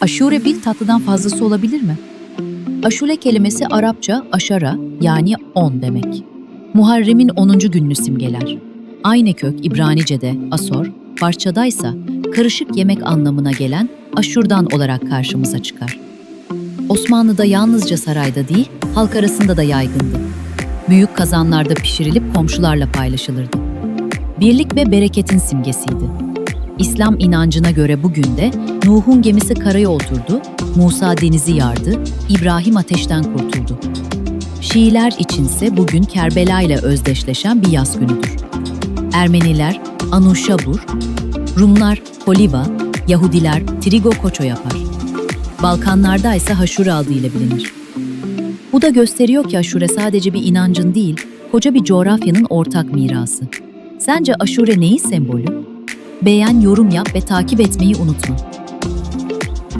Aşure bir tatlıdan fazlası olabilir mi? Aşure kelimesi Arapça aşara yani on demek. Muharrem'in 10. gününü simgeler. Aynı kök İbranice'de asor, Farsçadaysa karışık yemek anlamına gelen aşurdan olarak karşımıza çıkar. Osmanlı'da yalnızca sarayda değil, halk arasında da yaygındı. Büyük kazanlarda pişirilip komşularla paylaşılırdı. Birlik ve bereketin simgesiydi. İslam inancına göre bugün de Nuh'un gemisi karaya oturdu, Musa denizi yardı, İbrahim ateşten kurtuldu. Şiiler içinse bugün Kerbela ile özdeşleşen bir yaz günüdür. Ermeniler Anuşabur, Rumlar Poliva, Yahudiler Trigo Koço yapar. Balkanlarda ise Haşure adıyla bilinir. Bu da gösteriyor ki aşure sadece bir inancın değil, koca bir coğrafyanın ortak mirası. Sence aşure neyi sembolü? Beğen, yorum yap ve takip etmeyi unutma.